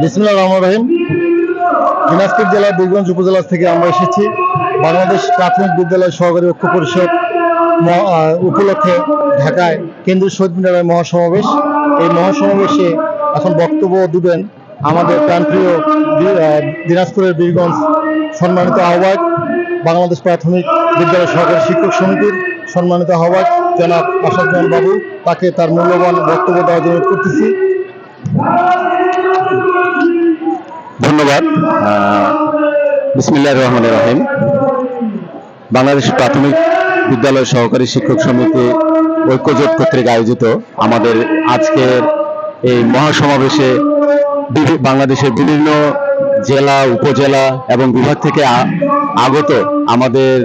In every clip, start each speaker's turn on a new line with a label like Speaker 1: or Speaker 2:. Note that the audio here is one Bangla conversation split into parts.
Speaker 1: বিসমুল্লাহ রহমান রহিম। দিনাজপুর জেলার বীরগঞ্জ উপজেলা থেকে আমরা এসেছি। বাংলাদেশ প্রাথমিক বিদ্যালয় সহকারী ঐক্য পরিষদ উপলক্ষে ঢাকায় কেন্দ্রীয় শহীদ মিনারের মহাসমাবেশ। এই মহাসমাবেশে এখন বক্তব্য দিবেন আমাদের প্রাণপ্রিয় দিনাজপুরের বীরগঞ্জ সম্মানিত আহ্বায়ক, বাংলাদেশ প্রাথমিক বিদ্যালয় সহকারী শিক্ষক সমিতির সম্মানিত আহ্বায়ক, জনাব আসাদুজ্জামান বাবু। তাকে তার মূল্যবান বক্তব্য দেওয়ার জন্য করতেছি।
Speaker 2: ধন্যবাদ। বিসমিল্লাহ রহমান রহিম। বাংলাদেশ প্রাথমিক বিদ্যালয় সহকারী শিক্ষক সমিতি ঐক্যজোট কর্তৃক আয়োজিত আমাদের আজকের এই মহাসমাবেশে বাংলাদেশের বিভিন্ন জেলা, উপজেলা এবং বিভাগ থেকে আগত আমাদের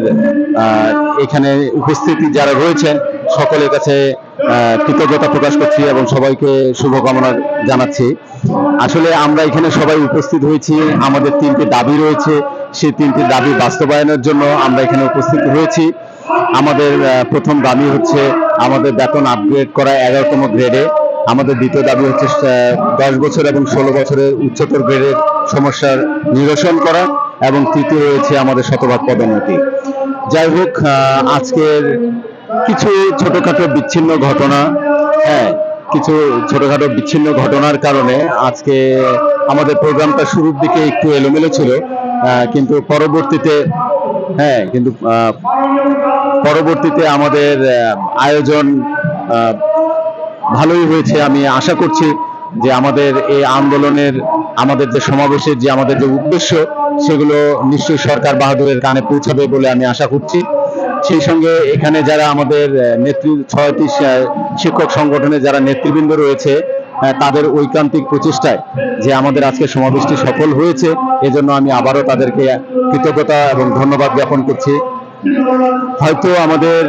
Speaker 2: এখানে উপস্থিতি যারা রয়েছেন সকলের কাছে কৃতজ্ঞতা প্রকাশ করছি এবং সবাইকে শুভকামনা জানাচ্ছি। আসলে আমরা এখানে সবাই উপস্থিত হয়েছি, আমাদের তিনটি দাবি রয়েছে, সেই তিনটি দাবি বাস্তবায়নের জন্য আমরা এখানে উপস্থিত হয়েছি। আমাদের প্রথম দাবি হচ্ছে আমাদের বেতন আপগ্রেড করা এগারোতম গ্রেডে আমাদের দ্বিতীয় দাবি হচ্ছে দশ বছর এবং ষোলো বছরের উচ্চতর গ্রেডের সমস্যার নিরসন করা এবং তৃতীয় রয়েছে আমাদের শতভাগ পদোন্নতি। যাই হোক আজকের কিছু ছোটখাটো বিচ্ছিন্ন ঘটনা হ্যাঁ কিছু ছোটখাটো বিচ্ছিন্ন ঘটনার কারণে আজকে আমাদের প্রোগ্রামটা শুরুর দিকে একটু এলোমেলো ছিল কিন্তু পরবর্তীতে হ্যাঁ কিন্তু পরবর্তীতে আমাদের আয়োজন ভালোই হয়েছে। আমি আশা করছি যে আমাদের এই আন্দোলনের, আমাদের যে সমাবেশের যে আমাদের যে উদ্দেশ্য, সেগুলো নিশ্চয়ই সরকার বাহাদুরের কানে পৌঁছাবে বলে আমি আশা করছি। সেই সঙ্গে এখানে যারা আমাদের নেতৃ ছয়টি শিক্ষক সংগঠনে যারা নেতৃবৃন্দ রয়েছে তাদের ঐকান্তিক প্রচেষ্টায় যে আমাদের আজকে সমাবেশটি সফল হয়েছে, এজন্য আমি আবারও তাদেরকে কৃতজ্ঞতা এবং ধন্যবাদ জ্ঞাপন করছি। হয়তো আমাদের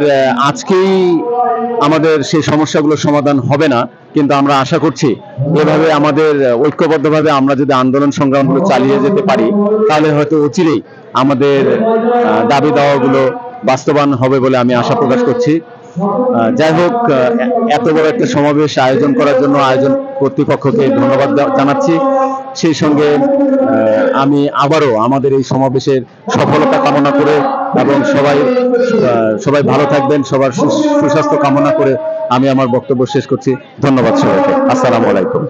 Speaker 2: আজকেই আমাদের সেই সমস্যাগুলো সমাধান হবে না, কিন্তু আমরা আশা করছি এভাবে আমাদের ঐক্যবদ্ধভাবে আমরা যদি আন্দোলন সংগ্রামগুলো চালিয়ে যেতে পারি, তাহলে হয়তো অচিরেই আমাদের দাবি দাওয়াগুলো বাস্তবায়ন হবে বলে আমি আশা প্রকাশ করছি। যাই হোক এত বড় একটা সমাবেশ আয়োজন করার জন্য আয়োজন কর্তৃপক্ষকে ধন্যবাদ জানাচ্ছি। সেই সঙ্গে আমি আবারও আমাদের এই সমাবেশের সফলতা কামনা করে এবং সবাই সবাই ভালো থাকবেন, সবার সুস্বাস্থ্য কামনা করে আমি আমার বক্তব্য শেষ করছি। ধন্যবাদ সবাইকে। আসসালামু আলাইকুম।